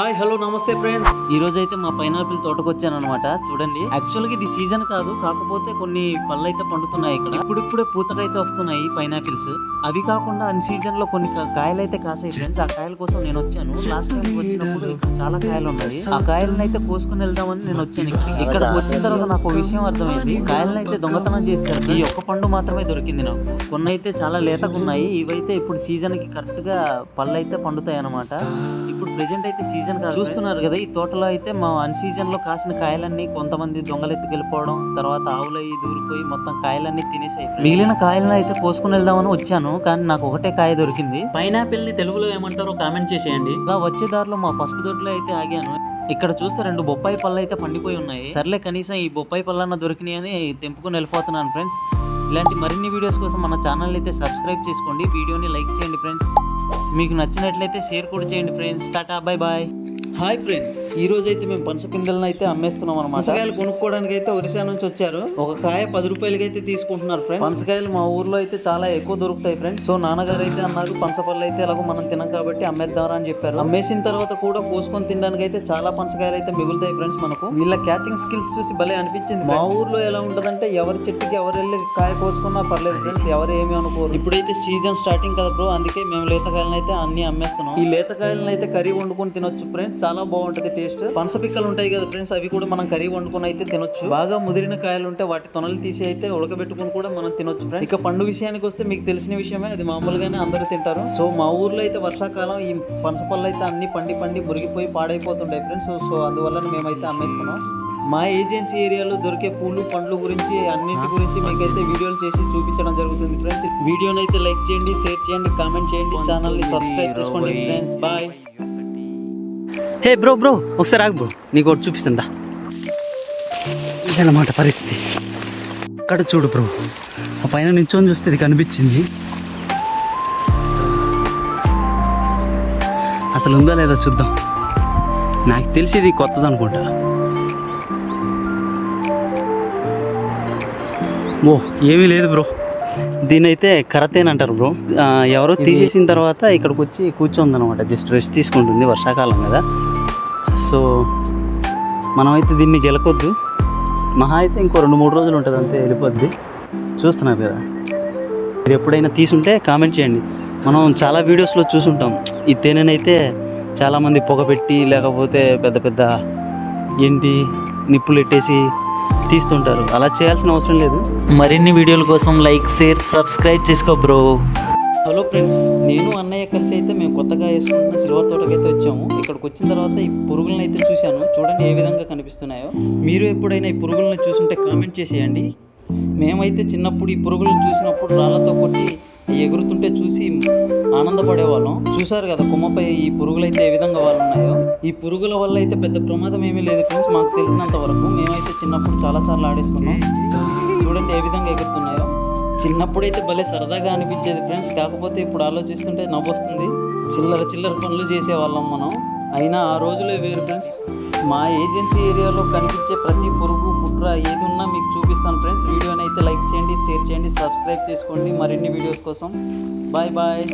Hi hello నమస్తే friends. ఈ రోజు అయితే మా పైనాపిల్ తోటకు వచ్చాను అనమాట చూడండి. యాక్చువల్గా ఇది సీజన్ కాదు కాకపోతే కొన్ని పళ్ళు అయితే పండుతున్నాయి ఇక్కడ. ఇప్పుడిప్పుడే పూతకైతే వస్తున్నాయి పైనాపిల్స్. అవి కాకుండా అన్ సీజన్లో కొన్ని కాయలు అయితే కాసాయి ఫ్రెండ్స్. ఆ కాయల కోసం నేను వచ్చాను. లాస్ట్ టైం వచ్చినప్పుడు చాలా కాయలు ఉన్నాయి ఆ కాయలను అయితే కోసుకుని వెళ్దామని నేను వచ్చాను ఇక్కడ వచ్చిన తర్వాత నాకు ఒక విషయం అర్థమైంది. కాయలను అయితే దొంగతనం చేశారు. ఈ ఒక్క పండు మాత్రమే దొరికింది నాకు. కొన్ని అయితే చాలా లేతగా ఉన్నాయి ఇవైతే ఇప్పుడు సీజన్కి కరెక్ట్గా పళ్ళు అయితే పండుతాయి అనమాట ఇప్పుడు ప్రెజెంట్ అయితే సీజన్ కాదు. చూస్తున్నారు కదా ఈ తోటలో అయితే మా అన్ సీజన్లో కాసిన కాయలన్నీ కొంతమంది దొంగలు ఎత్తుకెళ్ళిపోవడం తర్వాత ఆవులు దూరిపోయి మొత్తం కాయలన్నీ తినేసాయి మిగిలిన కాయలను అయితే కోసుకుని వెళ్దామని వచ్చాను కానీ నాకు ఒకటే కాయ దొరికింది. పైనాపిల్ని తెలుగులో ఏమంటారో కామెంట్ చేసేయండి. ఇలా వచ్చే దారిలో మా పసుపు దొడ్లో అయితే ఆగాను. ఇక్కడ చూస్తే రెండు బొప్పాయి పళ్ళు అయితే పండిపోయి ఉన్నాయి. సర్లే కనీసం ఈ బొప్పాయి పళ్ళన్న దొరికినాయి అని తెంపుకొని వెళ్ళిపోతున్నాను ఫ్రెండ్స్. ఇలాంటి మరిన్ని వీడియోస్ కోసం మన ఛానల్ అయితే సబ్స్క్రైబ్ చేసుకోండి. వీడియోని లైక్ చేయండి ఫ్రెండ్స్ మీకు నచ్చినట్లయితే షేర్ కూడా చేయండి friends tata bye bye hi friends. ఈ రోజు అయితే మేము పనస పిందెలను అయితే అమ్మేస్తున్నాం అనమాట పనసకాయలు కొనుక్కోవడానికి అయితే ఒరిస్సా నుంచి వచ్చారు. ఒక కాయ పది రూపాయలకి అయితే తీసుకుంటున్నారు ఫ్రెండ్స్. పనసకాయలు మా ఊర్లో అయితే చాలా ఎక్కువ దొరుకుతాయి ఫ్రెండ్స్. సో నాన్నగారు అయితే అన్నారు పనస పళ్ళు అయితే ఎలాగో మనం తినం కాబట్టి అమ్మేద్దాం అని చెప్పారు. అమ్మేసిన తర్వాత కూడా కోసుకొని తినడానికి అయితే చాలా పనసకాయలు అయితే మిగులుతాయి ఫ్రెండ్స్ మనకు. వీళ్ళ క్యాచింగ్ స్కిల్స్ చూసి భలే అనిపించింది మా ఊర్లో ఎలా ఉంటదంటే ఎవరి చెట్టుకి ఎవరు వెళ్ళి కాయ కోసుకున్నా పర్లేదు ఫ్రెండ్స్. ఎవరు ఏమి అనుకోరు. ఇప్పుడైతే సీజన్ స్టార్టింగ్ కదా బ్రో అందుకే మేము లేతకాయలను అయితే అన్ని అమ్మేస్తున్నాం. ఈ లేతకాయలను అయితే కర్రీ వండుకొని తినొచ్చు ఫ్రెండ్స్. చాలా బాగుంటది టేస్ట్. పనస పిక్కలు ఉంటాయి కదా ఫ్రెండ్స్ అవి కూడా మనం కర్రీ వండుకొని అయితే తినొచ్చు. బాగా ముదిరిన కాయలు ఉంటే వాటి తొనలు తీసి అయితే ఉడకబెట్టుకొని కూడా మనం తినొచ్చు ఫ్రెండ్స్. ఇక పండు విషయానికి వస్తే మీకు తెలిసిన విషయమే అది మామూలుగానే అందరూ తింటారు. సో మా ఊర్లో అయితే వర్షాకాలం ఈ పనస పళ్ళు అయితే అన్ని పండి పండి మురిగిపోయి పాడైపోతుంటాయి ఫ్రెండ్స్. సో సో అందువల్ల మేమైతే అమ్మేస్తున్నాం. మా ఏజెన్సీ ఏరియాలో దొరికే పూలు పండ్లు గురించి అన్నింటి గురించి మీకైతే వీడియోలు చేసి చూపించడం జరుగుతుంది ఫ్రెండ్స్. వీడియోని అయితే లైక్ చేయండి షేర్ చేయండి కామెంట్ చేయండి. ఛానల్ని సబ్స్క్రైబ్ చేసుకోండి friends. Bye. Hey bro bro ఒకసారి ఆగు బ్రో. నీకు ఒకటి చూపిస్తుందా ఇదన్నమాట పరిస్థితి? అక్కడ చూడు బ్రో. ఆ పైన నించొని చూస్తే ఇది కనిపించింది. అసలు ఉందా లేదా చూద్దాం. నాకు తెలిసి ఇది కొత్తది అనుకుంటా. ఓ ఏమీ లేదు బ్రో. దీని అయితే కరతేన్ అంటారు బ్రో. ఎవరో తీసేసిన తర్వాత ఇక్కడికి వచ్చి కూర్చోంది అనమాట జస్ట్ రెస్ట్ తీసుకుంటుంది వర్షాకాలం కదా. సో మనమైతే దీన్ని గెలకొద్దు మహా అయితే ఇంకో రెండు మూడు రోజులు ఉంటుంది అంతే వెళ్ళిపోద్ది. చూస్తున్నారు కదా. మీరు ఎప్పుడైనా తీసుంటే కామెంట్ చేయండి. మనం చాలా వీడియోస్లో చూసుంటాం. ఈ తేనెనైతే చాలామంది పొగ పెట్టి లేకపోతే పెద్ద పెద్ద ఏంటి నిప్పులు పెట్టేసి తీస్తుంటారు. అలా చేయాల్సిన అవసరం లేదు. మరిన్ని వీడియోల కోసం లైక్ షేర్ సబ్స్క్రైబ్ చేసుకో బ్రో. హలో ఫ్రెండ్స్ నేను అన్నయ్య కలిసి అయితే మేము కొత్తగా వేసుకుంటున్న సిల్వర్ తోటకి అయితే వచ్చాము. ఇక్కడికి వచ్చిన తర్వాత ఈ పురుగులను అయితే చూశాను. చూడండి ఏ విధంగా కనిపిస్తున్నాయో. మీరు ఎప్పుడైనా ఈ పురుగులను చూసుంటే కామెంట్ చేసేయండి. మేమైతే చిన్నప్పుడు ఈ పురుగులను చూసినప్పుడు రాళ్ళతో కొట్టి ఎగురుతుంటే చూసి ఆనందపడేవాళ్ళం. చూసారు కదా కొమ్మపై ఈ పురుగులు అయితే ఏ విధంగా వాళ్ళు ఉన్నాయో ఈ పురుగుల వల్ల అయితే పెద్ద ప్రమాదం ఏమీ లేదు ఫ్రెండ్స్ మాకు తెలిసినంత వరకు. మేమైతే చిన్నప్పుడు చాలాసార్లు ఆడేసుకున్నాం. చూడండి ఏ విధంగా ఎగురుతున్నాయో. చిన్నప్పుడైతే భలే సరదాగా అనిపించేది ఫ్రెండ్స్. కాకపోతే ఇప్పుడు ఆలోచిస్తుంటే నవ్వొస్తుంది. చిల్లర చిల్లర పనులు చేసేవాళ్ళం మనం. అయినా ఆ రోజులే వేరు ఫ్రెండ్స్. మా ఏజెన్సీ ఏరియాలో కనిపించే ప్రతి పురుగు కుట్ర ఏది ఉన్నా మీకు చూపిస్తాను ఫ్రెండ్స్. వీడియోని అయితే లైక్ చేయండి షేర్ చేయండి సబ్స్క్రైబ్ చేసుకోండి. మరిన్ని వీడియోస్ కోసం బాయ్ బాయ్.